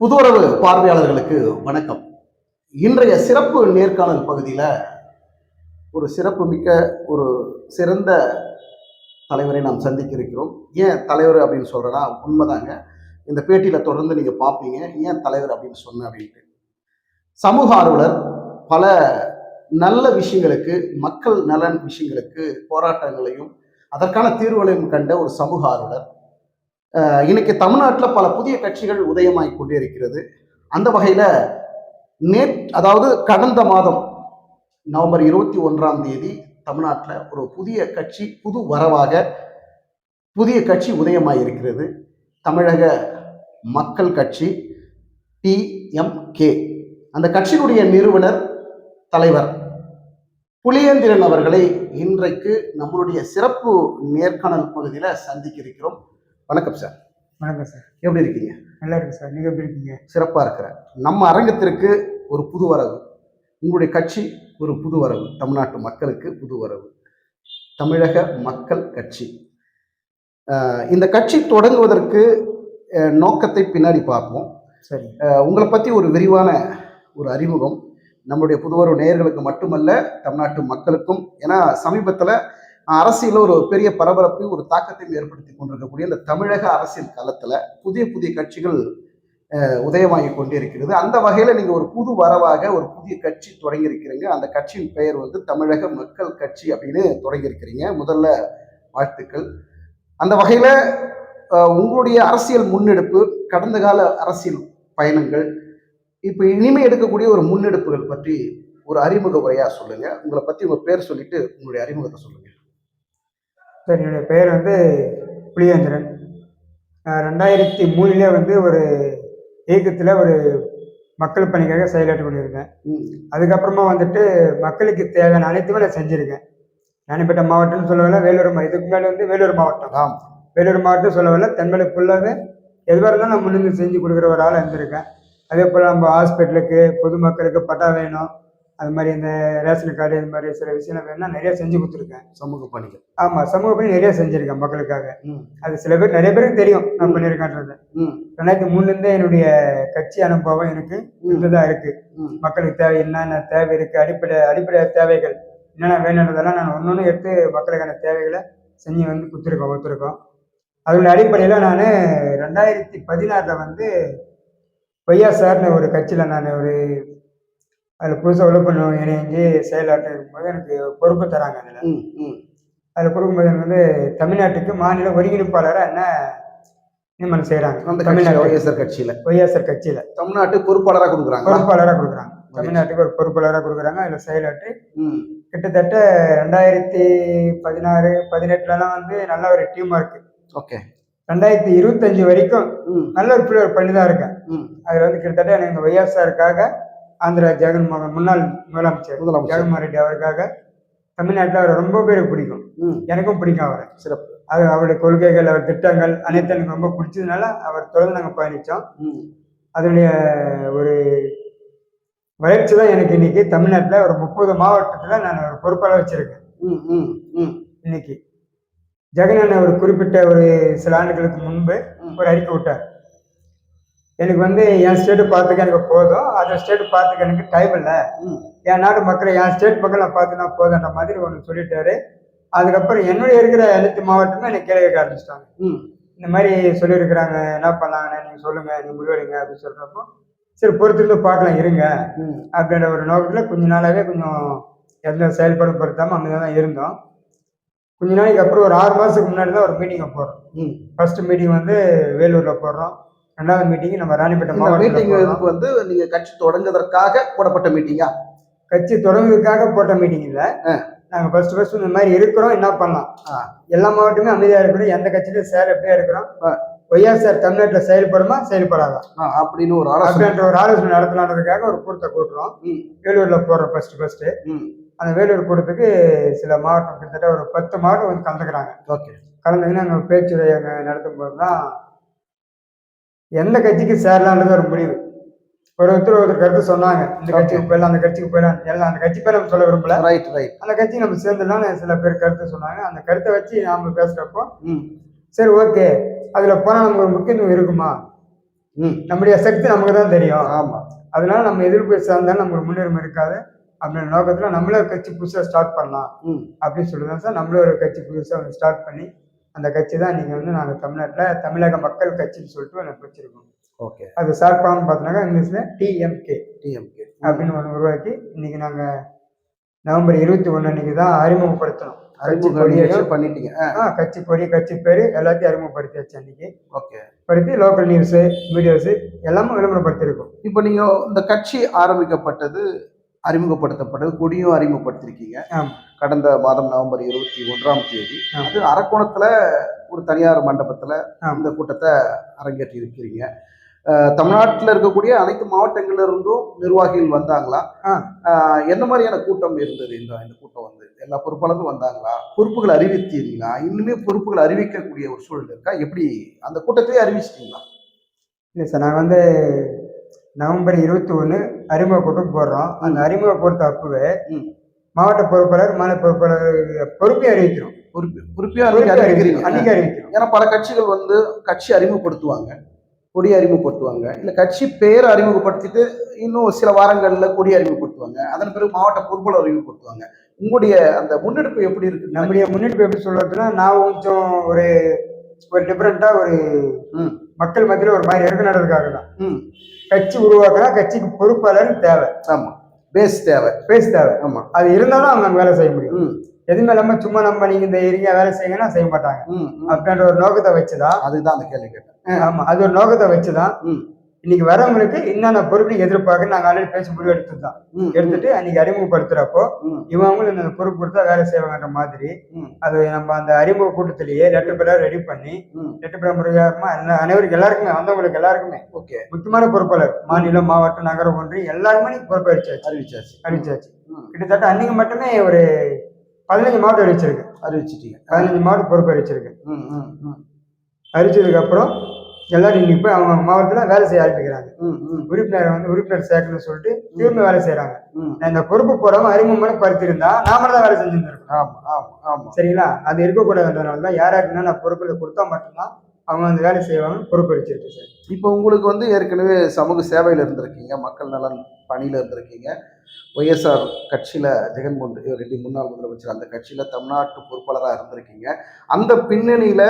புதுவரவு பார்வையாளர்களுக்கு வணக்கம். இன்றைய சிறப்பு நேர்காணல் பகுதியில் ஒரு சிறப்பு மிக்க ஒரு சிறந்த தலைவரை நாம் சந்திக்க இருக்கிறோம். ஏன் தலைவர் அப்படின்னு சொல்கிறேன்னா உண்மைதாங்க. இந்த பேட்டியில் தொடர்ந்து நீங்கள் பார்ப்பீங்க. ஏன் தலைவர் அப்படின்னு சொன்னேன் அப்படின்ட்டு. சமூக ஆர்வலர் பல நல்ல விஷயங்களுக்கு மக்கள் நலன் விஷயங்களுக்கு போராட்டங்களையும் அதற்கான தீர்வுகளையும் கண்ட ஒரு சமூக ஆர்வலர். இன்னைக்கு தமிழ்நாட்டில் பல புதிய கட்சிகள் உதயமாய் கொண்டே இருக்கிறது அந்த வகையில் நே அதாவது கடந்த மாதம் நவம்பர் இருபத்தி ஒன்றாம் தேதி தமிழ்நாட்டில் ஒரு புதிய கட்சி புது வரவாக புதிய கட்சி உதயமாய் இருக்கிறது தமிழக மக்கள் கட்சி டிஎம்கே அந்த கட்சியினுடைய நிறுவனர் தலைவர் புலியேந்திரன் அவர்களை இன்றைக்கு நம்மளுடைய சிறப்பு நேர்காணல் பகுதியில் சந்திக்க இருக்கிறோம் வணக்கம் சார். வணக்கம் சார். எப்படி இருக்கீங்க? நல்லா இருக்கு சார். நீங்கள் எப்படி இருக்கீங்க? சிறப்பாக இருக்கிறேன். நம்ம அரங்கத்திற்கு ஒரு புது வரவு. உங்களுடைய கட்சி ஒரு புது வரவு. தமிழ்நாட்டு மக்களுக்கு புது வரவு. தமிழக மக்கள் கட்சி. இந்த கட்சி தொடங்குவதற்கு நோக்கத்தை பின்னாடி பார்ப்போம். சரி உங்களை பற்றி ஒரு விரிவான ஒரு அறிமுகம். நம்முடைய புதுவரும் நேயர்களுக்கு மட்டுமல்ல தமிழ்நாட்டு மக்களுக்கும் ஏன்னா சமீபத்தில் அரசியல ஒரு பெரிய பரபரப்பையும் ஒரு தாக்கத்தையும் ஏற்படுத்தி கொண்டிருக்கக்கூடிய இந்த தமிழக அரசியல் களத்தில் புதிய புதிய கட்சிகள் உதயமாகி கொண்டிருக்கிறது. அந்த வகையில் நீங்கள் ஒரு புது வரவாக ஒரு புதிய கட்சி தொடங்கியிருக்கிறீங்க. அந்த கட்சியின் பெயர் வந்து தமிழக மக்கள் கட்சி அப்படின்னு தொடங்கியிருக்கிறீங்க. முதல்ல வாழ்த்துக்கள். அந்த வகையில் உங்களுடைய அரசியல் முன்னெடுப்பு கடந்த கால அரசியல் பயணங்கள் இப்போ இனிமே எடுக்கக்கூடிய ஒரு முன்னெடுப்புகள் பற்றி ஒரு அறிமுக உரையா சொல்லுங்க. உங்களை பத்தி உங்க பேர் சொல்லிட்டு உங்களுடைய அறிமுகத்தை சொல்லுங்க. சார் என்னுடைய பெயர் வந்து புளியேந்திரன் ரெண்டாயிரத்தி மூணுலேயே வந்து ஒரு இயக்கத்தில் ஒரு மக்கள் பணிக்காக செயலாற்றி கொண்டிருந்தேன். அதுக்கப்புறமா வந்துட்டு மக்களுக்கு தேவையான அனைத்துமே நான் செஞ்சுருக்கேன். ராணிப்பேட்டை மாவட்டம்னு சொல்லவில்லை வேலூர் மா இதுக்கு முன்னாடி வந்து வேலூர் மாவட்டம். ஆம். வேலூர் மாவட்டம் சொல்லவில்லை தென்மலை ஃபுல்லாகவே எதுவாக இருந்தாலும் நான் முன்னிருந்து செஞ்சு கொடுக்குற ஒரு ஆளாக இருந்திருக்கேன். அதே போல் நம்ம ஹாஸ்பிட்டலுக்கு பொதுமக்களுக்கு பட்டா வேணும். அது மாதிரி இந்த ரேஷன் கார்டு இது மாதிரி சில விஷயம் வேணும்னா நிறைய செஞ்சு கொடுத்துருக்கேன். சமூக பணிகள். ஆமாம் சமூக பணி நிறைய செஞ்சுருக்கேன் மக்களுக்காக. அது சில பேர் நிறைய பேருக்கு தெரியும் நான் பண்ணியிருக்கேன்றது ரெண்டாயிரத்தி மூணுலேருந்தே என்னுடைய கட்சி அனுபவம் எனக்கு இருந்துதான் இருக்கு. ம், மக்களுக்கு தேவை என்னென்ன தேவை இருக்கு அடிப்படை அடிப்படை தேவைகள் என்னென்ன வேணுன்றதெல்லாம் நான் ஒன்று ஒன்று எடுத்து மக்களுக்கான தேவைகளை செஞ்சு வந்து கொடுத்துருக்கோம் ஒத்துருக்கோம். அதோட அடிப்படையில் நான் ரெண்டாயிரத்தி பதினாறில் வந்து பொய்யா சார்னு ஒரு கட்சியில் நான் ஒரு அதில் புதுசாக உழப்பண்ணு இணைஞ்சு செயலாற்ற இருக்கும்போது எனக்கு பொறுப்பு தராங்க அதில். அதில் கொடுக்கும்போது எனக்கு வந்து தமிழ்நாட்டுக்கு மாநில ஒருங்கிணைப்பாளராக என்ன நியமனம் செய்கிறாங்க தமிழ்நாடு ஒய்எஸ்ஆர் கட்சியில. ஒய்எஸ்ஆர் கட்சியில். தமிழ்நாட்டு பொறுப்பாளராக கொடுக்குறாங்க பொறுப்பாளராக கொடுக்குறாங்க. தமிழ்நாட்டுக்கு ஒரு பொறுப்பாளராக கொடுக்குறாங்க அதில் செயலாற்றி கிட்டத்தட்ட ரெண்டாயிரத்தி பதினாறு பதினெட்டுலலாம் வந்து நல்ல ஒரு டீமாக இருக்கு ஓகே. ரெண்டாயிரத்தி இருபத்தஞ்சு வரைக்கும் நல்ல ஒரு பிள்ளை பண்ணி தான் இருக்கேன். அதில் வந்து கிட்டத்தட்ட எனக்கு இந்த ஒய்எஸ்ஆருக்காக ஆந்திரா ஜெகன்மோகன் முன்னாள் முதலமைச்சர் ஜெகன்மோகன் ரெட்டி அவருக்காக தமிழ்நாட்டில் அவரை ரொம்ப பேருக்கு பிடிக்கும். எனக்கும் பிடிக்கும் அவரை. சிறப்பு. அது அவருடைய கொள்கைகள் அவர் திட்டங்கள் அனைத்தும் எனக்கு ரொம்ப பிடிச்சதுனால அவர் தொடர்ந்து நாங்கள் பயணித்தோம் அதனுடைய ஒரு வளர்ச்சி தான் எனக்கு இன்னைக்கு தமிழ்நாட்டில் ஒரு முப்பது மாவட்டத்தில் நான் ஒரு பொறுப்பாளர் வச்சிருக்கேன். ம், ம், ம், இன்னைக்கு. ஜெகன் ஒரு குறிப்பிட்ட ஒரு சில ஆண்டுகளுக்கு முன்பு. ஒரு அறிக்கை விட்டார். எனக்கு வந்து என் ஸ்டேட்டு பார்த்துக்க எனக்கு போதும். அந்த ஸ்டேட் பார்த்துக்க எனக்கு டைம் இல்லை. என் நாட்டு மக்களை என் ஸ்டேட் மக்கள் நான் பார்த்துனா போதுன்ற மாதிரி ஒன்று சொல்லிட்டாரு. அதுக்கப்புறம் என்னுடைய இருக்கிற அனைத்து மாவட்டமும் எனக்கு கேள்வி கேட்க ஆரம்பிச்சிட்டாங்க. இந்த மாதிரி சொல்லியிருக்கிறாங்க. என்ன பண்ணலாங்கண்ணே நீங்கள் சொல்லுங்கள் நீங்கள் முடிவெடுங்க அப்படின்னு சொல்கிறப்போ சரி பொறுத்திருந்து பார்க்கலாம் இருங்க. அப்படின்ற ஒரு நோக்கத்தில் கொஞ்ச நாளாகவே கொஞ்சம் எந்த செயல்பாடும் பொருத்தாமல் அங்கே தான் இருந்தோம். கொஞ்ச நாளைக்கு அப்புறம் ஒரு ஆறு மாதத்துக்கு முன்னாடி தான் ஒரு மீட்டிங்கை போடுறோம் ம். ஃபர்ஸ்ட் மீட்டிங் வந்து வேலூரில் போடுறோம். ரெண்டாவது மீட்டிங் நம்ம ராணிப்பேட்டை மாவட்டத்தில் மீட்டிங் வந்து நீங்க கட்சி தொடங்குவதற்காக போடப்பட்ட மீட்டிங்கா கட்சி தொடங்குறதுக்காக போட்ட மீட்டிங் இல்லை. நாங்கள் ஃபர்ஸ்ட் ஃபர்ஸ்ட் இந்த மாதிரி இருக்கிறோம் என்ன பண்ணலாம். எல்லா மாவட்டமே அமைதியாக இருக்கிறோம் எந்த கட்சியிலும் செயல் எப்படியா இருக்கிறோம்? ஆ. ஒய்ஆர்ஆர் தமிழ்நாட்டில் செயல்படுமா செயல்படாதா? அப்படின்னு ஒரு ஆலோசனை. ஒரு ஆலோசனை நடத்தலான்றதுக்காக ஒரு கூட்டத்தை கூட்டுறோம். வேலூரில் போடுறோம் ஃபர்ஸ்ட் ஃபர்ஸ்ட் ம், அந்த வேலூர் கூட்டத்துக்கு சில மாவட்டம் கிட்டத்தட்ட ஒரு பத்து மாவட்டம் வந்து கலந்துக்கிறாங்க. ஓகே. கலந்துக்கின்னு அங்கே பேச்சுரை அங்கே நடத்தும் போது தான் எந்த கட்சிக்கு சேரலான்றது ஒரு முடிவு. ஒரு ஒருத்தர் ஒருத்தர் கருத்து சொன்னாங்க. இந்த கட்சிக்கு போயிடலாம் அந்த கட்சிக்கு போயிடலாம். எல்லாம் அந்த கட்சி பேர் நம்ம சொல்ல விரும்பல. ரைட் ரைட் அந்த கட்சி நம்ம சேர்ந்துடலாம் சில பேர் கருத்து சொன்னாங்க. அந்த கருத்தை வச்சு நாம பேசுறப்போ சரி ஓகே. அதுல போனா நமக்கு ஒரு முக்கியத்துவம் இருக்குமா? ம். நம்முடைய சக்தி நமக்கு தான் தெரியும். ஆமா. அதனால நம்ம எதிர்ப்பு சார்ந்தாலும் நமக்கு முன்னுரிமை இருக்காது. அப்படின்ற நோக்கத்துல நம்மளே ஒரு கட்சி புதுசா ஸ்டார்ட் பண்ணலாம். ம். அப்படின்னு சொல்லி தான் சார் நம்மளே ஒரு கட்சி புதுசா ஒன்று ஸ்டார்ட் பண்ணி அந்த கட்சி தான் இன்னைக்கு வந்து நாங்கள் தமிழ்நாட்டில் தமிழக மக்கள் கட்சின்னு சொல்லிட்டு ஒன்று வச்சிருக்கோம். ஓகே. அது ஷார்ட் ஃபார்ம் பார்த்தோன்னாக்கா இங்கிலீஷ்ல டிஎம்கே டிஎம்கே அப்படின்னு ஒன்று உருவாக்கி இன்னைக்கு நாங்க நவம்பர் இருபத்தி ஒண்ணு அன்னைக்கு தான் அறிமுகப்படுத்தணும் கட்சி நிகழ்ச்சி பண்ணிட்டீங்க. ஆ, கட்சி கொடி கட்சி பேரு எல்லாத்தையும் அறிமுகப்படுத்தியாச்சு அன்னைக்கு. ஓகே. படுத்தி லோக்கல் நியூஸு வீடியோஸு எல்லாமே விளம்பரப்படுத்தியிருக்கோம். இப்போ நீங்க இந்த கட்சி ஆரம்பிக்கப்பட்டது அறிமுகப்படுத்தப்பட்டது கொடியும் அறிமுகப்படுத்திருக்கீங்க. கடந்த மாதம் நவம்பர் இருபத்தி ஒன்றாம் தேதி. அது அரக்கோணத்துல ஒரு தனியார் மண்டபத்துல. இந்த கூட்டத்தை அரங்கேற்றி இருக்கிறீங்க தமிழ்நாட்டுல இருக்கக்கூடிய அனைத்து மாவட்டங்கள்ல இருந்தும் நிர்வாகிகள் வந்தாங்களா? என்ன மாதிரியான கூட்டம் இருந்தது இந்த இந்த கூட்டம் வந்து? எல்லா பொறுப்பாளரும் வந்தாங்களா? பொறுப்புகள் அறிவித்தீங்களா இன்னுமே பொறுப்புகள் அறிவிக்கக்கூடிய ஒரு சூழல் இருக்கா? எப்படி அந்த கூட்டத்தையே அறிவிச்சிட்டீங்களா? இல்லை சார் நாங்கள் வந்து நவம்பர் இருபத்தி ஒன்று அறிமுக கூட்டம் போடுறோம். அந்த அறிமுக கூட்டத்தை அப்பவே. மாவட்ட பொறுப்பாளர் மாநில பொறுப்பாளர் பொறுப்பை அறிவிக்கிறோம். பொறுப்பு அறிவிக்கிறீங்க. அன்னைக்கு அறிவிக்கிறோம். ஏன்னா பல கட்சிகள் வந்து கட்சி அறிமுகப்படுத்துவாங்க கொடி அறிமுகப்படுத்துவாங்க. இல்லை கட்சி பேரை அறிமுகப்படுத்திட்டு இன்னும் சில வாரங்கள்ல கொடி அறிமுகப்படுத்துவாங்க. அதன் பிறகு மாவட்ட பொறுப்பாளர் அறிமுகப்படுத்துவாங்க. உங்களுடைய அந்த முன்னெடுப்பு எப்படி இருக்கு? நம்முடைய முன்னெடுப்பு எப்படி சொல்றதுன்னா நான் கொஞ்சம் ஒரு ஒரு டிஃப்ரெண்ட்டாக ஒரு. மக்கள் மத்தியில் ஒரு மாதிரி இருக்கணுன்றதுக்காக தான் ம். கட்சி உருவாக்கினா கட்சிக்கு பொறுப்பாளர் தேவை. ஆமா. பேஸ் தேவை. பேச தேவை. ஆமா. அது இருந்தாலும் அவங்க வேலை செய்ய முடியும். எதுவுமே இல்லாம சும்மா நம்ம நீங்க இந்த ஏரியா வேலை செய்யுங்கன்னா செய்ய மாட்டாங்க. அப்படின்ற ஒரு நோக்கத்தை வச்சுதான் அதுதான் அந்த கேள்வி கேட்டேன். ஆமா. அது ஒரு நோக்கத்தை வச்சுதான். இன்னைக்கு வரவங்களுக்கு என்னென்ன பொறுப்பு நீங்க எதிர்பார்க்க நாங்க ஆல்ரெடி பேசி முடிவு எடுத்துதான் எடுத்துட்டு அன்னைக்கு அறிமுகப்படுத்துறப்போ இவங்களும் இந்த பொறுப்பு கொடுத்தா வேலை செய்வாங்கன்ற மாதிரி அது நம்ம அந்த அறிமுக கூட்டத்திலேயே லெட்டர் பேராக ரெடி பண்ணி. லெட்டர் பேர் முறையாகமா எல்லா அனைவருக்கும் எல்லாருக்குமே வந்தவங்களுக்கு எல்லாருக்குமே ஓகே. முக்கியமான பொறுப்பாளர் மாநிலம் மாவட்டம் நகரம் ஒன்று எல்லாருமே நீங்க பொறுப்பு அடிச்சாச்சு அறிவிச்சாச்சு. அறிவிச்சாச்சு கிட்டத்தட்ட அன்னைக்கு மட்டுமே ஒரு பதினஞ்சு மாவட்டம் அறிவிச்சிருக்கு. அறிவிச்சிட்டீங்க. பதினஞ்சு மாவட்டம் பொறுப்பு அறிவிச்சிருக்கு அறிவிச்சதுக்கு அப்புறம் எல்லாரும் இன்னைக்கு போய் அவங்க மாவட்டத்தில் வேலை செய்ய ஆரம்பிக்கிறாங்க. உறுப்பினர் வந்து உறுப்பினர் சேர்க்கணும்னு சொல்லிட்டு திரும்ப வேலை. நான் இந்த பொறுப்பு போடாம அறிமுகம் படுத்திருந்தா நாம தான் வேலை செஞ்சுருக்கோம் ஆமா ஆமா ஆமா. சரிங்களா? அது இருக்கக்கூடாதுன்றதுனால தான் யார் யாருக்கு நான் பொறுப்புல கொடுத்தா மட்டும்தான் அவங்க அந்த வேலை செய்வாங்க பொறுப்பு அடிச்சிருக்கு சார். இப்போ உங்களுக்கு வந்து ஏற்கனவே சமூக சேவையில் இருந்திருக்கீங்க. மக்கள் நலன் பணியில் இருந்திருக்கீங்க. ஒய்எஸ்ஆர் கட்சியில் ஜெகன்மோகன் ரெட்டி முன்னாள் முதலமைச்சர் அந்த கட்சியில் தமிழ்நாட்டு பொறுப்பாளராக இருந்திருக்கீங்க. அந்த பின்னணியில்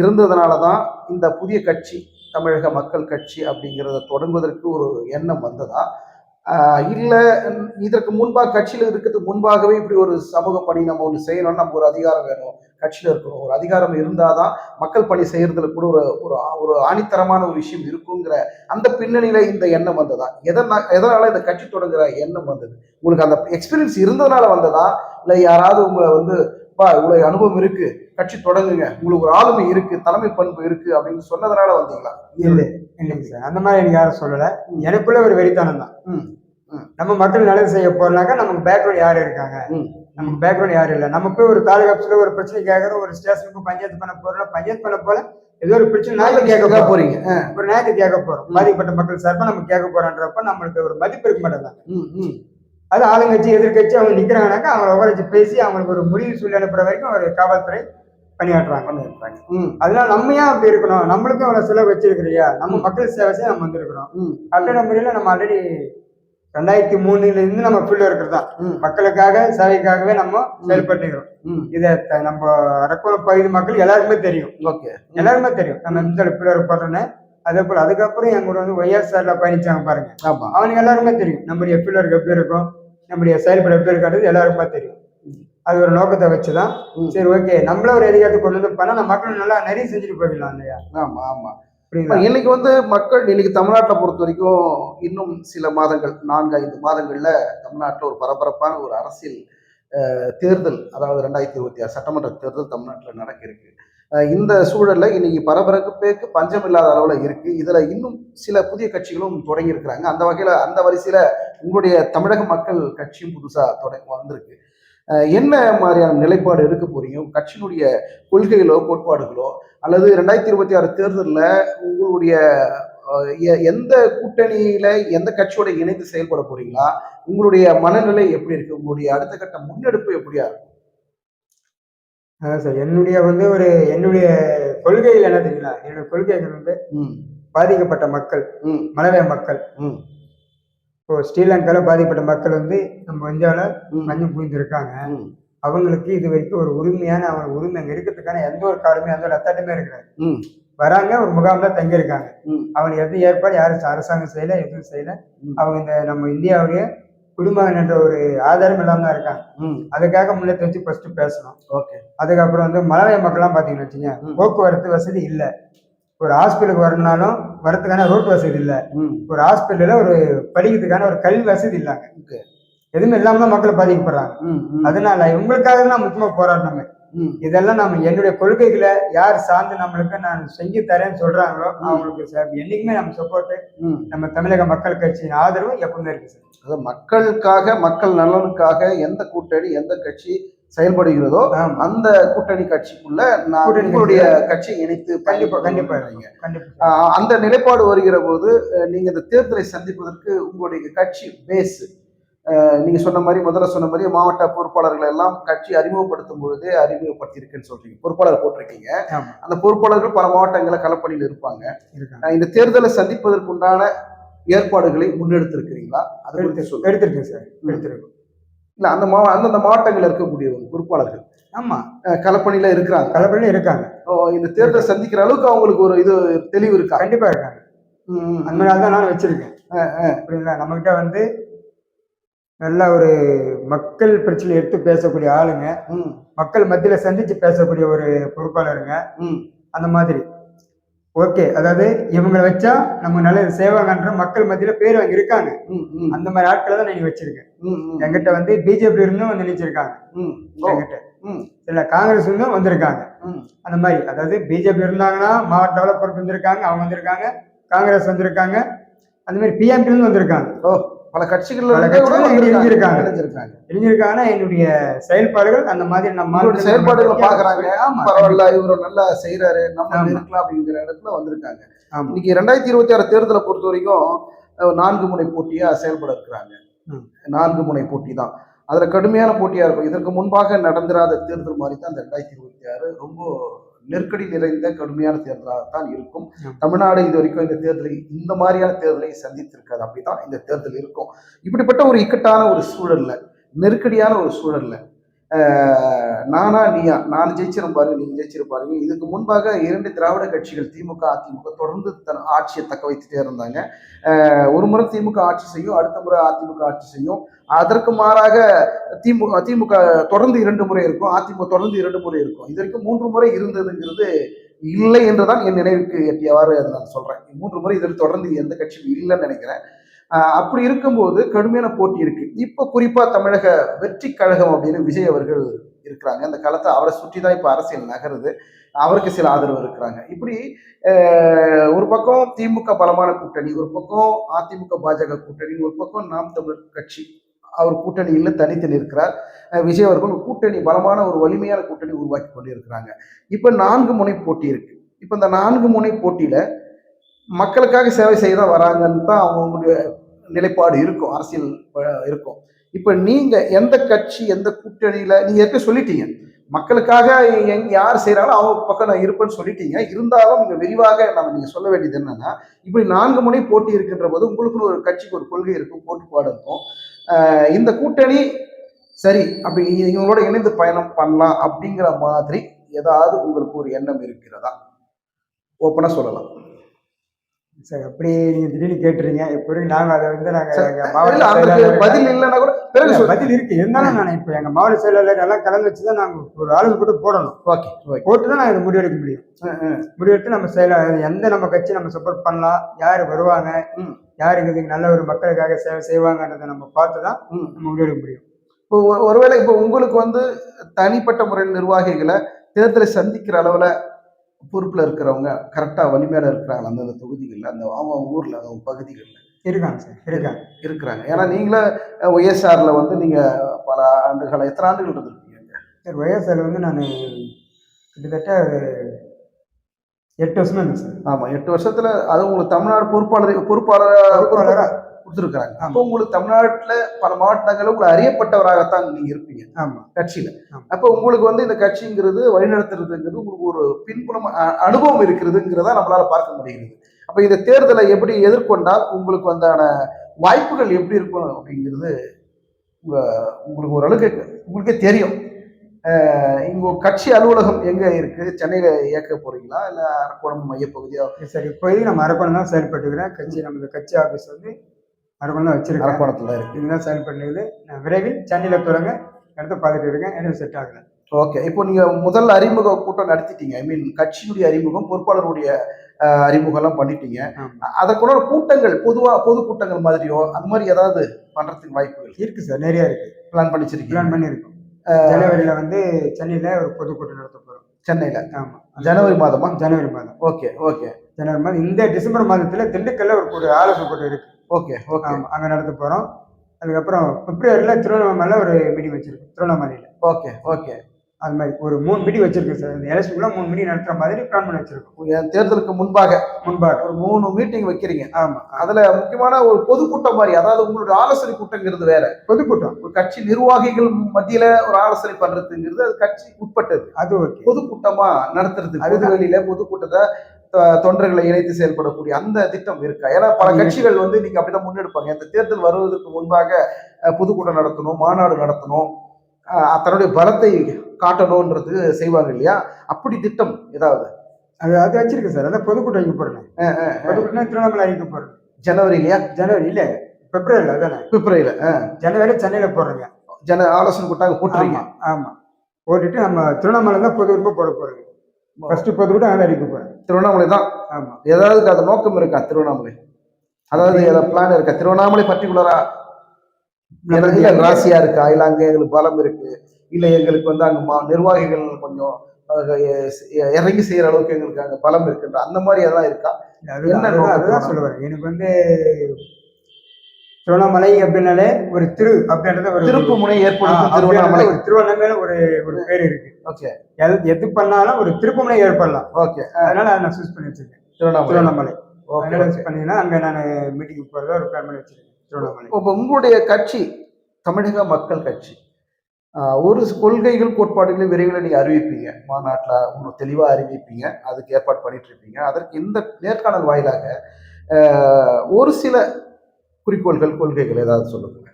இருந்ததுனால தான் இந்த புதிய கட்சி தமிழக மக்கள் கட்சி அப்படிங்கிறத தொடங்குவதற்கு ஒரு எண்ணம் வந்ததா? இல்லை இதற்கு முன்பாக கட்சியில் இருக்கிறதுக்கு முன்பாகவே இப்படி ஒரு சமூக பணி நம்ம ஒன்று செய்யணும்னு நமக்கு ஒரு அதிகாரம் வேணும். கட்சியில் இருக்கணும். ஒரு அதிகாரம் இருந்தால் தான் மக்கள் பணி செய்கிறதுல கூட ஒரு ஒரு ஒரு ஆணித்தரமான ஒரு விஷயம் இருக்குங்கிற அந்த பின்னணியில் இந்த எண்ணம் வந்ததா? எதனால் எதனால் இந்த கட்சி தொடங்குற எண்ணம் வந்தது? உங்களுக்கு அந்த எக்ஸ்பீரியன்ஸ் இருந்ததுனால வந்ததா? இல்லை யாராவது உங்களை வந்து பா இவ்வளோ அனுபவம் இருக்குது கட்சி தொடங்குங்க. உங்களுக்கு ஒரு ஆளுமை இருக்குது தலைமை பண்பு இருக்குது அப்படின்னு சொன்னதுனால வந்தீங்களா? இல்லை. இல்லைங்க சார். அந்த மாதிரி எனக்கு யாரும் சொல்லலை. எனக்குள்ள ஒரு வெறித்தனம் தான். நம்ம மக்கள் நல்லது செய்ய போறோம்னாக்கா நமக்கு பேக்ரவுண்ட் யார் இருக்காங்க? நமக்கு பேக்ரவுண்ட் யாரும் இல்லை. போய் ஒரு தாலுகா ஆஃபீஸ்ல ஒரு பிரச்சனை கேட்கறோம் ஒரு ஸ்டேஷனுக்கு பஞ்சாயத்து பண்ண போறோம். பஞ்சாயத்து பண்ண போல ஏதோ ஒரு பிரச்சனை நாளைக்கு கேட்க போறீங்க. ஒரு நேரத்துக்கு கேட்க போறோம். பாதிக்கப்பட்ட மக்கள் சார்பா நம்ம கேட்க போறோன்றப்ப நம்மளுக்கு ஒரு மதிப்பு இருக்க மாட்டேங்குது. ம், ம், அது ஆளுங்கட்சி எதிர்க்கட்சி அவங்க நிக்கிறாங்கனாக்கா அவங்கள உட்கார வச்சு பேசி அவங்களுக்கு ஒரு முடிவு சொல்லி அனுப்புற வரைக்கும் ஒரு காவல்துறை பணியாற்றுறாங்க பண்ணிருக்காங்க. ம், அதனால நம்ம ஏன் அப்படி இருக்கணும்? நம்மளுக்கும் அவ்வளவு செலவு வச்சிருக்கிறியா நம்ம மக்கள் சேவை செய்ய நம்ம வந்திருக்கிறோம். ம், அப்படின்ற முறையில நம்ம ஆல்ரெடி ரெண்டாயிரத்தி மூணுல இருந்து நம்ம ஃபீல்டு இருக்கிறது தான். மக்களுக்காக சேவைக்காகவே நம்ம செயல்பட்டுக்கிறோம். இதை நம்ம அரக்கோணம் பகுதி மக்கள் எல்லாருக்குமே தெரியும். ஓகே. எல்லாருமே தெரியும். நம்ம இந்த பிள்ளை போடுறோன்னு அதே போல அதுக்கப்புறம் எங்க கூட வந்து ஒய்எஸ்ஆர்ல பயணிச்சாங்க பாருங்க. ஆமா. அவனுக்கு எல்லாருமே தெரியும். நம்முடைய பில்லருக்கு எப்படி இருக்கும்? நம்முடைய செயல்பட எப்படி இருக்காது எல்லாருக்குமே தெரியும். அது ஒரு நோக்கத்தை வச்சுதான். ம். சரி ஓகே. நம்மள ஒரு அதிகாரத்தை கொண்டு வந்து பண்ணா நம்ம மக்கள் நல்லா நிறைய செஞ்சுட்டு போயிடலாம் இல்லையா? ஆமா ஆமா. புரியுங்களா இப்ப இன்னைக்கு வந்து மக்கள் இன்னைக்கு தமிழ்நாட்டை பொறுத்த வரைக்கும் இன்னும் சில மாதங்கள் நான்கு ஐந்து மாதங்கள்ல தமிழ்நாட்டில் ஒரு பரபரப்பான ஒரு அரசியல் தேர்தல் அதாவது ரெண்டாயிரத்தி இருபத்தி ஆறு சட்டமன்ற தேர்தல் தமிழ்நாட்டில் நடக்க இருக்கு இந்த சூழல்ல இன்னைக்கு பரபரப்புக்கு பஞ்சம் இல்லாத அளவுல இருக்கு. இதுல இன்னும் சில புதிய கட்சிகளும் தொடங்கி இருக்கிறாங்க அந்த வகையில அந்த வரிசையில உங்களுடைய தமிழக மக்கள் கட்சியும் புதுசா தொடங்கி வந்திருக்கு. என்ன மாதிரியான நிலைப்பாடு எடுக்க போறீங்க? கட்சியினுடைய கொள்கைகளோ கோட்பாடுகளோ? அல்லது ரெண்டாயிரத்தி இருபத்தி ஆறு தேர்தலில் உங்களுடைய எந்த கூட்டணியில எந்த கட்சியோட இணைந்து செயல்பட போறீங்களா? உங்களுடைய மனநிலை எப்படி இருக்கு? உங்களுடைய அடுத்த கட்ட முன்னெடுப்பு எப்படியா இருக்கும்? சார் என்னுடைய வந்து ஒரு என்னுடைய கொள்கைகள் என்ன தெரியுங்களா? என்னுடைய கொள்கைகள் வந்து பாதிக்கப்பட்ட மக்கள் ம், மலவே மக்கள் இப்போ ஸ்ரீலங்காவில் பாதிக்கப்பட்ட மக்கள் வந்து நம்ம இந்தியாவில் மஞ்சள் புரிந்திருக்காங்க அவங்களுக்கு இது வரைக்கும் ஒரு உரிமையான அவங்க உரிமை அங்கே இருக்கிறதுக்கான எந்த ஒரு காலமே எந்த ஒரு அத்தாட்டமே இருக்கிறாரு வராங்க ஒரு முகாம்ல தங்கியிருக்காங்க. ம், அவங்களுக்கு எதுவும் ஏற்பாடு யாரும் அரசாங்கம் செய்யல எதுவும் செய்யல. அவங்க இந்த நம்ம இந்தியாவுடைய குடிமகன் என்ற ஒரு ஆதாரம் இல்லாம தான் இருக்காங்க. அதுக்காக முன்னெடுத்து வச்சு ஃபர்ஸ்ட் பேசணும். ஓகே. அதுக்கப்புறம் வந்து மலைவாழ் மக்கள்லாம் பார்த்தீங்கன்னு வச்சுங்க. போக்குவரத்து வசதி இல்லை. ஒரு ஹாஸ்பிட்டலுக்கு வரணும்னாலும் வரதுக்கான ரோட் வசதி இல்லை. ஒரு ஹாஸ்பிட்டலில் ஒரு படிக்கிறதுக்கான ஒரு கல்வி வசதி இல்லைங்க. எதுவுமே இல்லாம தான் மக்கள் பாதிக்கப்படுறாங்க. அதனால இவங்களுக்காக தான் முக்கியமா போராடணுமே இதெல்லாம் நம்ம என்னுடைய கொள்கைகளை யார் சார்ந்து நம்மளுக்கு நான் செஞ்சு தரேன்னு சொல்றாங்களோ அவங்களுக்கு ச- என்னைக்குமே நம்ம சப்போர்ட். நம்ம தமிழக மக்கள் கட்சியின் ஆதரவு எப்பவுமே இருக்கு சார். அதாவது மக்களுக்காக மக்கள் நலனுக்காக எந்த கூட்டணி எந்த கட்சி செயல்படுகிறதோ அந்த கூட்டணி கட்சிக்குள்ள நான் உங்களுடைய கட்சியை இணைத்து கண்டிப்பா கண்டிப்பா அந்த நிலைப்பாடு வருகிற போது நீங்க இந்த தேர்தலை சந்திப்பதற்கு உங்களுடைய கட்சி பேஸ் நீங்க சொன்ன மாதிரி முதல்ல சொன்ன மாதிரி மாவட்ட பொறுப்பாளர்கள் எல்லாம் கட்சி அறிமுகப்படுத்தும் பொழுதே அறிமுகப்படுத்தியிருக்குன்னு சொல்றீங்க. பொறுப்பாளர் போட்டிருக்கீங்க. அந்த பொறுப்பாளர்கள் பல மாவட்டங்கள களப்பணியில் இருப்பாங்க. இந்த தேர்தலை சந்திப்பதற்கு உண்டான ஏற்பாடுகளை முன்னெடுத்திருக்கிறீங்களா? அதை எடுத்திருக்கேன் சார். எடுத்திருக்கோம். இல்ல அந்த மாவ அந்தந்த மாவட்டங்களில் இருக்கக்கூடியவங்க பொறுப்பாளர்கள். ஆமா. அஹ் களப்பணியில இருக்கிறாங்க. கலப்படையும் இருக்காங்க. ஓ, இந்த தேர்தல் சந்திக்கிற அளவுக்கு அவங்களுக்கு ஒரு இது தெளிவு இருக்கா? கண்டிப்பா இருக்காங்க. ம், ம், அந்த மாதிரி தான் நான் வச்சிருக்கேன். புரியுங்களா நம்மகிட்ட வந்து நல்ல ஒரு மக்கள் பிரச்சனை எடுத்து பேசக்கூடிய ஆளுங்க ம், மக்கள் மத்தியில சந்திச்சு பேசக்கூடிய ஒரு பொறுப்பாளருங்க. ம், அந்த மாதிரி. ஓகே அதாவது இவங்களை வச்சா நம்ம நல்லது செய்வாங்கன்ற மக்கள் மத்தியில பேர் அங்க இருக்காங்க. அந்த மாதிரி ஆட்களை தான் நான் வச்சிருக்கேன். என்கிட்ட வந்து பிஜேபி இருந்தும் வந்து நினைச்சிருக்காங்க ஓ, ம், இல்ல காங்கிரஸ் இருந்தும் வந்திருக்காங்க. ம், அந்த மாதிரி அதாவது பிஜேபி இருந்தாங்கன்னா மாவட்ட டெவலப்பர் வந்திருக்காங்க அவங்க வந்திருக்காங்க காங்கிரஸ் வந்திருக்காங்க. அந்த மாதிரி பிஎம்பி இருந்து வந்திருக்காங்க. கட்சிகள்ல பல கட்சிகள். இணைஞ்சிருக்காங்க. இணைஞ்சிருக்காங்க. என்னுடைய செயல்பாடுகள் அந்த மாதிரி நம்ம செயல்பாடுகளை பாக்குறாங்க. பரவாயில்ல இவரு நல்லா செய்யறாரு நம்ம. இருக்கலாம் அப்படிங்கிற இடத்துல வந்திருக்காங்க இன்னைக்கு ரெண்டாயிரத்தி இருபத்தி ஆறு தேர்தலை பொறுத்த வரைக்கும் நான்கு முனை போட்டியா செயல்பட இருக்கிறாங்க. நான்கு முனை போட்டி தான் அதுல கடுமையான போட்டியா இருக்கும் இதற்கு முன்பாக நடந்திராத தேர்தல் மாதிரி தான் இந்த ரெண்டாயிரத்தி இருபத்தி ஆறு ரொம்ப நெருக்கடி நிறைந்த கடுமையான தேர்தலாக தான் இருக்கும். தமிழ்நாடு இது வரைக்கும் இந்த தேர்தலை இந்த மாதிரியான தேர்தலை சந்தித்திருக்காது. அப்படிதான் இந்த தேர்தல் இருக்கும். இப்படிப்பட்ட ஒரு இக்கட்டான ஒரு சூழல்ல நெருக்கடியான ஒரு சூழல்ல நானா நீயா? நான் ஜெயிச்சிரும் பாருங்க நீங்க ஜெயிச்சிரு பாருங்க. இதுக்கு முன்பாக இரண்டு திராவிட கட்சிகள் திமுக அதிமுக தொடர்ந்து தன் ஆட்சியை தக்க வைத்துட்டே இருந்தாங்க. ஒரு முறை திமுக ஆட்சி செய்யும் அடுத்த முறை அதிமுக ஆட்சி செய்யும். அதற்கு மாறாக திமுக திமுக தொடர்ந்து இரண்டு முறை இருக்கும் அதிமுக தொடர்ந்து இரண்டு முறை இருக்கும். இது வரைக்கும் மூன்று முறை இருந்ததுங்கிறது இல்லை என்றுதான் என் நினைவுக்கு எட்டியவாறு அதை நான் சொல்றேன். மூன்று முறை இதில் தொடர்ந்து எந்த கட்சியும் இல்லைன்னு நினைக்கிறேன். அப்படி இருக்கும்போது கடுமையான போட்டி இருக்கு. இப்போ குறிப்பா தமிழக வெற்றி கழகம் அப்படின்னு விஜய் அவர்கள் இருக்கிறாங்க. அந்த காலத்தை அவரை சுற்றி தான் இப்போ அரசியல் நகருது. அவருக்கு சில ஆதரவு இருக்கிறாங்க. இப்படி ஒரு பக்கம் திமுக பலமான கூட்டணி ஒரு பக்கம் அதிமுக பாஜக கூட்டணி ஒரு பக்கம் நாம் தமிழர் கட்சி. அவர் கூட்டணியில் தனித்து நிற்கிறார். விஜய் அவர்கள் கூட்டணி பலமான ஒரு வலிமையான கூட்டணி உருவாக்கி கொண்டு இருக்கிறாங்க இப்போ நான்கு முனை போட்டி இருக்கு. இப்போ இந்த நான்கு முனை போட்டியில மக்களுக்காக சேவை செய்ய தான் வராங்கன்னு தான் அவங்களுடைய நிலைப்பாடு இருக்கும் அரசியல் இருக்கும். இப்போ நீங்க எந்த கட்சி எந்த கூட்டணியில நீங்க ஏற்கனவே சொல்லிட்டீங்க. மக்களுக்காக எங் யார் செய்கிறாலும் அவங்க பக்கம் நான் இருப்பேன்னு சொல்லிட்டீங்க. இருந்தாலும் நீங்க விரிவாக நம்ம நீங்கள் சொல்ல வேண்டியது என்னன்னா இப்படி நான்கு முனை போட்டி இருக்கின்ற போது உங்களுக்குன்னு ஒரு கட்சிக்கு ஒரு கொள்கை இருக்கும் போட்டுப்பாடு இருக்கும். இந்த கூட்டணி சரி அப்படி இவங்களோட இணைந்து பயணம் பண்ணலாம் அப்படிங்கிற மாதிரி ஏதாவது உங்களுக்கு ஒரு எண்ணம் இருக்கிறதா? ஓப்பனாக சொல்லலாம். சார் அப்படி நீங்க திடீர்னு கேட்டுறீங்க எப்படி நாங்க அதை வந்து நாங்க எங்க மாவட்ட பதில் இல்லைன்னா கூட பதில் இருக்கு. இருந்தாலும் நான் இப்ப எங்க மாவட்ட செயலாளர் எல்லாம் கலந்து வச்சுதான் நாங்க ஒரு ஆளுக்கு கூட போடணும். ஓகே போட்டு தான் நாங்க இதை முடிவெடுக்க முடியும். முடிவெடுத்து நம்ம செயலாளர் எந்த நம்ம கட்சி நம்ம சப்போர்ட் பண்ணலாம் யார் வருவாங்க ம். யார் இதுக்கு நல்ல ஒரு மக்களுக்காக சேவை செய்வாங்கன்றதை நம்ம பார்த்து தான் ம். நம்ம முடிவெடுக்க முடியும். இப்போ ஒரு- ஒருவேளை இப்போ உங்களுக்கு வந்து தனிப்பட்ட முறையில் நிர்வாகிகளை தேர்தலை சந்திக்கிற அளவுல பொறுப்புல இருக்கிறவங்க கரெக்டா வலிமையில இருக்கிறாங்க. அந்தந்த தொகுதிகளில் அந்த அவங்க ஊர்ல அவங்க பகுதிகளில். இருக்காங்க சார் இருக்காங்க. இருக்கிறாங்க. ஏன்னா நீங்களே ஒய்எஸ்ஆர்ல வந்து நீங்க பல ஆண்டுகள் எத்தனை ஆண்டுகள் இருந்திருப்பீங்க சார் ஒய்எஸ்ஆர் வந்து நான் கிட்டத்தட்ட எட்டு வருஷமா சார். ஆமா எட்டு வருஷத்துல அது உங்களுக்கு தமிழ்நாடு பொறுப்பாளர் பொறுப்பாளர். பொறுப்பாளரா? கொடுத்துருக்காங்க ஆமா. அப்போ உங்களுக்கு தமிழ்நாட்டுல பல மாவட்டங்களில் உங்களை அறியப்பட்டவராகத்தான் நீங்க இருப்பீங்க. ஆமா. கட்சியில. அப்போ உங்களுக்கு வந்து இந்த கட்சிங்கிறது வழிநடத்துறதுங்கிறது உங்களுக்கு ஒரு பின்புலம் அனுபவம் இருக்கிறதுங்கிறத நம்மளால பார்க்க முடிகிறது. அப்ப இந்த தேர்தலை எப்படி எதிர்கொண்டால் உங்களுக்கு வந்தான வாய்ப்புகள் எப்படி இருக்கும் அப்படிங்கிறது உங்க உங்களுக்கு ஓரளவுக்கு உங்களுக்கே தெரியும். இங்க கட்சி அலுவலகம் எங்க இருக்கு? சென்னையில இயக்க போறீங்களா? இல்ல அரக்கோணம் மையப்பகுதியா? சரி இப்போதைக்கு நம்ம அரக்கோணம் தான் செயல்பட்டுக்கிறேன். கட்சி நமது கட்சி ஆஃபீஸ் வந்து அரக்கோணம் தான் வச்சிருக்கேன். அரக்கோணத்துல இருக்கு. இதுதான் செயல்பட்டுக்குது நான் விரைவில் சென்னையில் தொடங்க எடுத்து பார்த்துட்டு இருக்கேன். எனக்கு செட் ஆகல. ஓகே இப்போ நீங்க முதல் அறிமுக கூட்டம் நடத்திட்டீங்க. ஐ மீன் கட்சியுடைய அறிமுகம் பொறுப்பாளருடைய அஹ், அறிமுகம் எல்லாம் பண்ணிட்டீங்க. அதற்குள்ள கூட்டங்கள் பொதுவா பொது கூட்டங்கள் மாதிரியோ அந்த மாதிரி ஏதாவது பண்றதுக்கு வாய்ப்புகள்? இருக்கு சார் நிறைய இருக்கு. பிளான் பண்ணி வச்சிருக்கீங்க பிளான் பண்ணியிருக்கோம் ஜனவரியில வந்து சென்னையில ஒரு பொதுக்கூட்டம் நடத்த போறோம். சென்னையில? ஆமா. ஜனவரி மாதமா? ஜனவரி மாதம். ஓகே ஓகே ஜனவரி மாதம். இந்த டிசம்பர் மாதத்துல திண்டுக்கல்ல ஒரு ஒரு ஆலோசனை கூட்டம் இருக்கு. Okay okay. அங்க நடத்த போறோம். அதுக்கப்புறம் பிப்ரவரியில திருவண்ணாமலையில ஒரு மீட்டிங் வச்சிருக்கோம் திருவண்ணாமலையில. Okay okay. அது மாதிரி ஒரு மூணு மீட்டிங் வச்சிருக்கு சார். இந்த எலெக்ஷனுக்குள்ள மூணு மீட்டிங் நடத்துற மாதிரி பிளான் பண்ணி வச்சிருக்கோம். தேர்தலுக்கு முன்பாக. முன்பாக. ஒரு மூணு மீட்டிங் வைக்கிறீங்க. ஆமா. அதுல முக்கியமான ஒரு பொதுக்கூட்டம் மாதிரி அதாவது உங்களுடைய ஆலோசனை கூட்டங்கிறது வேற. பொதுக்கூட்டம். ஒரு கட்சி நிர்வாகிகள் மத்தியில ஒரு ஆலோசனை பண்றதுங்கிறது அது கட்சிக்கு உட்பட்டது. அது ஓகே. பொதுக்கூட்டமா நடத்துறது. பொதுவெளியில பொதுக்கூட்டத்தை தொண்டர்களை இணைத்து செயல்படக்கூடிய அந்த திட்டம் இருக்கா? ஏன்னா பல கட்சிகள் வந்து நீங்க அப்படிதான் முன்னெடுப்பாங்க. இந்த தேர்தல் வருவதற்கு முன்பாக பொதுக்கூட்டம் நடத்தணும் மாநாடு நடத்தணும். தன்னுடைய பலத்தை காட்டணும்ன்றது செய்வாங்க இல்லையா? அப்படி திட்டம் ஏதாவது? அது அது வச்சிருக்கு சார். அதான் பொதுக்கூட்டம் வைக்க போறேன் பொதுக்கூட்டம் திருவண்ணாமலை அறிவிக்க போறேன் ஜனவரி இல்லையா? ஜனவரி இல்ல. பிப்ரவரியில் அதானே? பிப்ரவரியில ஜனவரி சென்னையில போடுறேங்க. ஜன ஆலோசனை கூட்டாங்க போட்டுறீங்க. ஆமா போட்டுட்டு நம்ம திருவண்ணாமலை தான் பொது உறுப்பு போட போறோம். ஃபர்ஸ்ட் பொதுக்கூட்டம் அதை அறிவிக்க போறேன். திருவண்ணாமலை தான். ஆமா. ஏதாவது அது நோக்கம் இருக்கா திருவண்ணாமலை? அதாவது ஏதாவது பிளான் இருக்கா? திருவண்ணாமலை பர்டிகுலரா எனக்கு ராசியா இருக்கா? இல்ல அங்க எங்களுக்கு பலம் இருக்கு. இல்ல எங்களுக்கு வந்து அங்க மா- நிர்வாகிகள் கொஞ்சம் இறங்கி செய்யற அளவுக்கு எங்களுக்கு அங்க பலம் இருக்குன்ற அந்த மாதிரி எல்லாம் இருக்கா? என்ன அதுதான் சொல்லுவார் எனக்கு வந்து திருவண்ணாமலை அப்படின்னாலே ஒரு திரு அப்படின்றத ஒரு திருப்பு முனை திருவண்ணாமலை. ஒரு திருவண்ணாமலை ஒரு ஒரு பேர் இருக்கு. ஓகே. எது எது பண்ணாலும் ஒரு திருப்புமுனை ஏற்படலாம். ஓகே. அதனால அதை நான் சூஸ் பண்ணி வச்சிருக்கேன். திருவண்ணாமலை. திருவண்ணாமலை. ஓகே அதனால சூஸ் பண்ணீங்கன்னா அங்க நான் மீட்டிங் ஒரு பிளான் பண்ணி வச்சிருக்கேன். திருவண்ணாமலை. இப்போ உங்களுடைய கட்சி தமிழக மக்கள் கட்சி ஒரு கொள்கைகள் கோட்பாடுகளை விரைவில் நீங்க அறிவிப்பீங்க. மாநாட்டில் இன்னும் தெளிவா அறிவிப்பீங்க. அதுக்கு ஏற்பாடு பண்ணிட்டு இருப்பீங்க. அதற்கு இந்த நேர்காணல் வாயிலாக ஒரு சில குறிக்கோள்கள் கொள்கைகள் ஏதாவது சொல்லுங்க.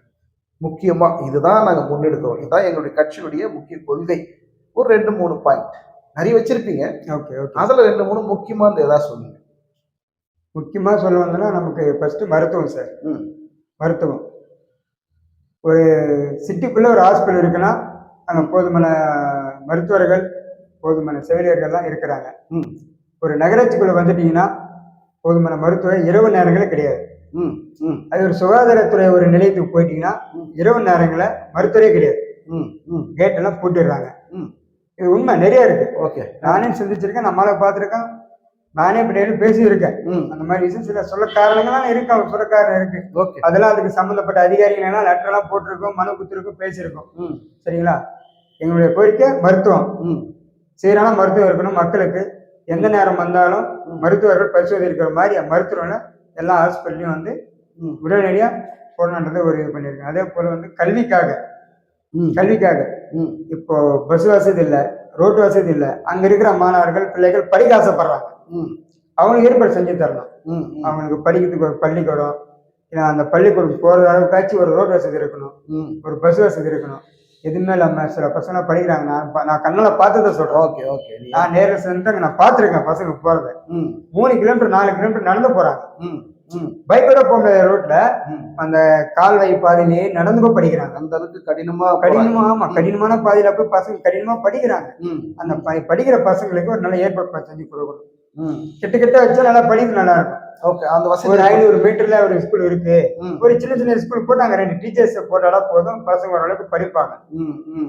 முக்கியமா இதுதான் நாங்க முன்னெடுக்கிறோம். இதுதான் எங்களுடைய கட்சியினுடைய முக்கிய கொள்கை. ஒரு ரெண்டு மூணு பாயிண்ட் நிறைய வச்சிருப்பீங்க. ஓகே ஓகே அதுல ரெண்டு மூணு முக்கியமானது ஏதாவது சொல்லுங்க. முக்கியமா சொல்ல வந்தோம்னா நமக்கு ஃபர்ஸ்ட் மருத்துவம் சார் ம். மருத்துவம். ஒரு சிட்டிக்குள்ள ஒரு ஹாஸ்பிட்டல் இருக்குன்னா அங்க போதுமான மருத்துவர்கள் போதுமான செவிலியர்கள்லாம் இருக்கிறாங்க. ம். ஒரு நகராட்சிக்குள்ள வந்துட்டீங்கன்னா போதுமான மருத்துவர் இரவு நேரங்களே கிடையாது. அது ஒரு சுகாதாரத்துறை ஒரு நிலையத்துக்கு போயிட்டீங்கன்னா. இரவு நேரங்களில் மருத்துவரே கிடையாது. ம் ம். கேட் எல்லாம் பூட்டிடுறாங்க. ம். இது உண்மை நிறைய இருக்கு. ஓகே. நானே சிந்திச்சிருக்கேன் நம்மளால பார்த்துருக்கேன். நானே இப்படி பேசியிருக்கேன். அந்த மாதிரி விஷயம் சில சொல்ல காரணங்கள்லாம் இருக்கு அவங்க சொல்ல காரணம் இருக்கு. ஓகே. அதெல்லாம் அதுக்கு சம்மந்தப்பட்ட அதிகாரிகள் எல்லாம் போட்டிருக்கோம் மனு கொடுத்துருக்கோம் பேசியிருக்கோம். ம். சரிங்களா? எங்களுடைய கோரிக்கை மருத்துவம். ம். சீரான மருத்துவம் இருக்கணும் மக்களுக்கு. எந்த நேரம் வந்தாலும். மருத்துவர்கள் பரிசோதிக்கிற மாதிரி மருத்துவர்களை எல்லா ஹாஸ்பிட்டல்லையும் வந்து உடனடியாக போடணுன்றதை ஒரு இது பண்ணியிருக்கேன் அதே போல் வந்து கல்விக்காக ம். கல்விக்காக. ம். இப்போ பஸ் வசதி இல்லை ரோட்டு வசதி இல்லை அங்கே இருக்கிற மாணவர்கள் பிள்ளைகள் படிக்க ஆசைப்படுறாங்க ம். அவங்களுக்கு ஏற்பாடு செஞ்சு தரணும் ம் ம். அவங்களுக்கு படிக்கிறதுக்கு ஒரு பள்ளிக்கூடம் அந்த பள்ளிக்கூடம் போகிற அளவுக்காச்சும் ஒரு ரோடு வசதி இருக்கணும். ம். ஒரு பஸ் வசதி இருக்கணும். எதுவுமே இல்லாமல் சில பசங்க படிக்கிறாங்க. நான் நான் கண்ணால் பார்த்ததை சொல்கிறேன் ஓகே ஓகே நான் நேரில் சென்று அங்க நான் பார்த்துருக்கேன் பசங்க போகிறத ம். மூணு கிலோமீட்டர் நாலு கிலோமீட்டர் நடந்து போகிறாங்க ம் ம். பைக்கோட போக முடியாத ரோட்டில் அந்த கால்வாய் பாதையிலேயே நடந்து போய் படிக்கிறாங்க. அந்த அளவுக்கு கடினமா கடினமா ஆமா ம். கடினமான பாதையில போய் பசங்க கடினமா படிக்கிறாங்க. ம். அந்த படிக்கிற பசங்களுக்கு ஒரு நல்ல ஏற்பாடு செஞ்சு கொடுக்கணும். ம். கிட்ட கிட்ட வச்சா நல்லா படிக்கிறது நல்லா இருக்கும். ஓகே அந்த வசதி ஒரு ஐநூறு மீட்டர்ல ஒரு ஸ்கூல் இருக்கு. ஒரு சின்ன சின்ன ஸ்கூல் போட்டு அங்க ரெண்டு டீச்சர்ஸ் போட்டாலும் போதும். பசங்க ஓரளவுக்கு படிப்பாங்க.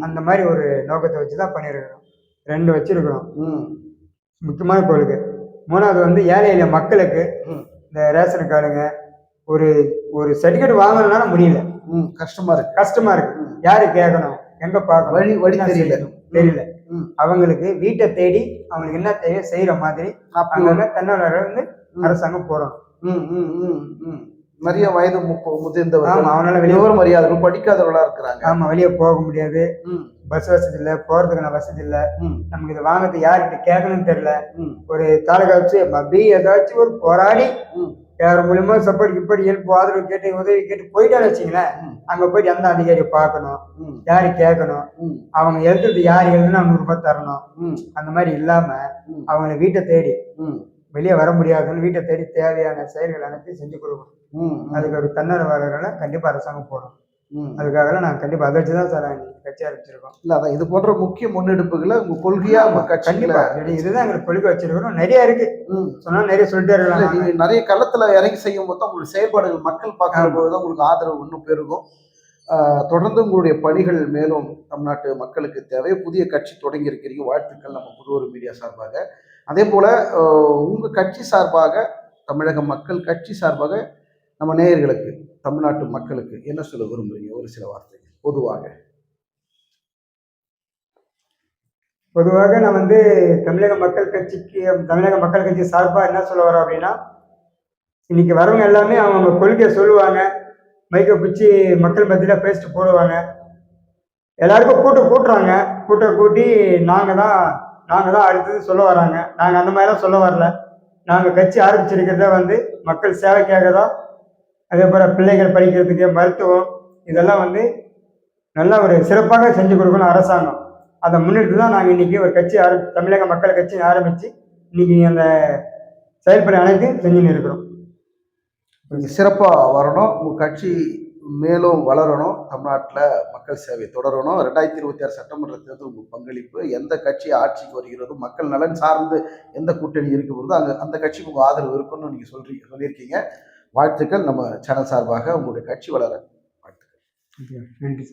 அந்த மாதிரி ஒரு நோக்கத்தை வச்சு தான் பண்ணியிருக்கிறோம் ரெண்டு வச்சிருக்கிறோம். ம். முக்கியமான கோளுக்கு மூணாவது வந்து ஏழை எளிய மக்களுக்கு. இந்த ரேஷன் கார்டுங்க ஒரு ஒரு சர்டிஃபிகேட் வாங்கணும்னால முடியல. ம் கஷ்டமா இருக்கு. கஷ்டமா இருக்கு. யாரு கேட்கணும் எங்க பார்க்கணும்? வழி வழி தெரியல? தெரியல. அவங்களுக்கு வீட்டை தேடி அவங்களுக்கு என்ன தேவையோ செய்யற மாதிரி அங்கங்க தன்னார்வலர் வந்து. அரசாங்கம் போறோம் ம், ம், ம், ம். நிறைய வயது முதிர்ந்தவர்கள் அவனால வெளியே விவரம் அறியாதவர்கள் படிக்காதவர்களா இருக்கிறாங்க. ஆமா வெளியே போக முடியாது. ம், பஸ் வசதி இல்லை போறதுக்கான வசதி இல்லை. ம், நமக்கு இதை வாங்குறது யார்கிட்ட கேட்கணும்னு தெரியல. ஒரு தாலுகா வச்சு பி ஏதாச்சும் ஒரு போராடி. யார் மூலியமா சப்போர்ட் இப்படி ஹெல்ப் ஆதரவு கேட்டு உதவி கேட்டு போயிட்டான்னு வச்சுங்களேன். அங்க போயிட்டு எந்த அதிகாரியை பார்க்கணும் யாரு கேட்கணும் அவங்க எழுதுறது யார் எழுதுனா நூறு ரூபாய் தரணும். அந்த மாதிரி இல்லாம அவங்கள வீட்டை தேடி வெளியே வர முடியாதுன்னு வீட்டை தேடி தேவையான செயல்கள் அனைத்தையும் செஞ்சு கொடுக்கணும். ம், அதுக்கு ஒரு தன்னார்வலர்களை கண்டிப்பா அரசாங்கம் போடும். ம். அதுக்காக நான் கண்டிப்பா அதை வச்சு தான் சார் கட்சி ஆரம்பிச்சிருக்கோம். இல்ல அதான் இது போன்ற முக்கிய முன்னெடுப்புகளை உங்க கொள்கையா உங்க கட்சியில கண்டிப்பா. இது- இதுதான் எங்களுக்கு கொள்கை வச்சிருக்கிறோம் நிறைய இருக்கு. ம். சொன்னா நிறைய சொல்லிட்டே இருக்கலாம். நிறைய களத்துல இறங்கி செய்யும் போது உங்களுக்கு செயல்பாடுகள் மக்கள் பார்க்கிற ஆமா. போது தான் உங்களுக்கு ஆதரவு இன்னும் பெருகும். தொடர்ந்து உங்களுடைய பணிகள் மேலும் தமிழ்நாட்டு மக்களுக்கு தேவை. புதிய கட்சி தொடங்கி இருக்கிறீங்க. வாழ்த்துக்கள் நம்ம புதுவொரு மீடியா சார்பாக. அதே போல் உங்கள் கட்சி சார்பாக தமிழக மக்கள் கட்சி சார்பாக நம்ம நேயர்களுக்கு தமிழ்நாட்டு மக்களுக்கு என்ன சொல்ல விரும்புறீங்க? ஒரு சில வார்த்தை பொதுவாக. பொதுவாக நான் வந்து தமிழக மக்கள் கட்சிக்கு தமிழக மக்கள் கட்சி சார்பாக என்ன சொல்ல வரோம் அப்படின்னா இன்னைக்கு வரவங்க எல்லாமே அவங்க கொள்கையை சொல்லுவாங்க மைக்கை பிடிச்சி மக்கள் மத்தியில் பேசிட்டு போடுவாங்க. எல்லாருக்கும் கூட்டம் கூட்டுறாங்க கூட்டம் கூட்டி நாங்கள் தான் நாங்கள் தான் அடுத்தது சொல்ல வராங்க. நாங்கள் அந்த மாதிரிலாம் சொல்ல வரல. நாங்கள் கட்சி ஆரம்பிச்சிருக்கிறத வந்து மக்கள் சேவைக்காக தான் அதே போல் பிள்ளைகள் படிக்கிறதுக்கு மருத்துவம் இதெல்லாம் வந்து நல்லா ஒரு சிறப்பாக செஞ்சு கொடுக்கணும் அரசாங்கம். அதை முன்னிட்டு தான் நாங்கள் இன்றைக்கி ஒரு கட்சி ஆரம்பி தமிழக மக்கள் கட்சி ஆரம்பித்து இன்னைக்கு அந்த செயல்பட அனைத்தையும் செஞ்சுன்னு இருக்கிறோம். சிறப்பாக வரணும். உங்கள் கட்சி மேலும் வளரணும் தமிழ்நாட்டில் மக்கள் சேவை தொடரணும். ரெண்டாயிரத்தி இருபத்தி ஆறு சட்டமன்ற தேர்தல் பங்களிப்பு எந்த கட்சி ஆட்சிக்கு வருகிறதோ மக்கள் நலன் சார்ந்து எந்த கூட்டணி இருக்க போகிறதோ அங்கே அந்த கட்சிக்கு உங்கள் ஆதரவு இருக்குன்னு நீங்கள் சொல்றீங்க சொல்லியிருக்கீங்க. வாழ்த்துக்கள். நம்ம சேனல் சார்பாக உங்களுடைய கட்சி வளர வாழ்த்துக்கள். நன்றி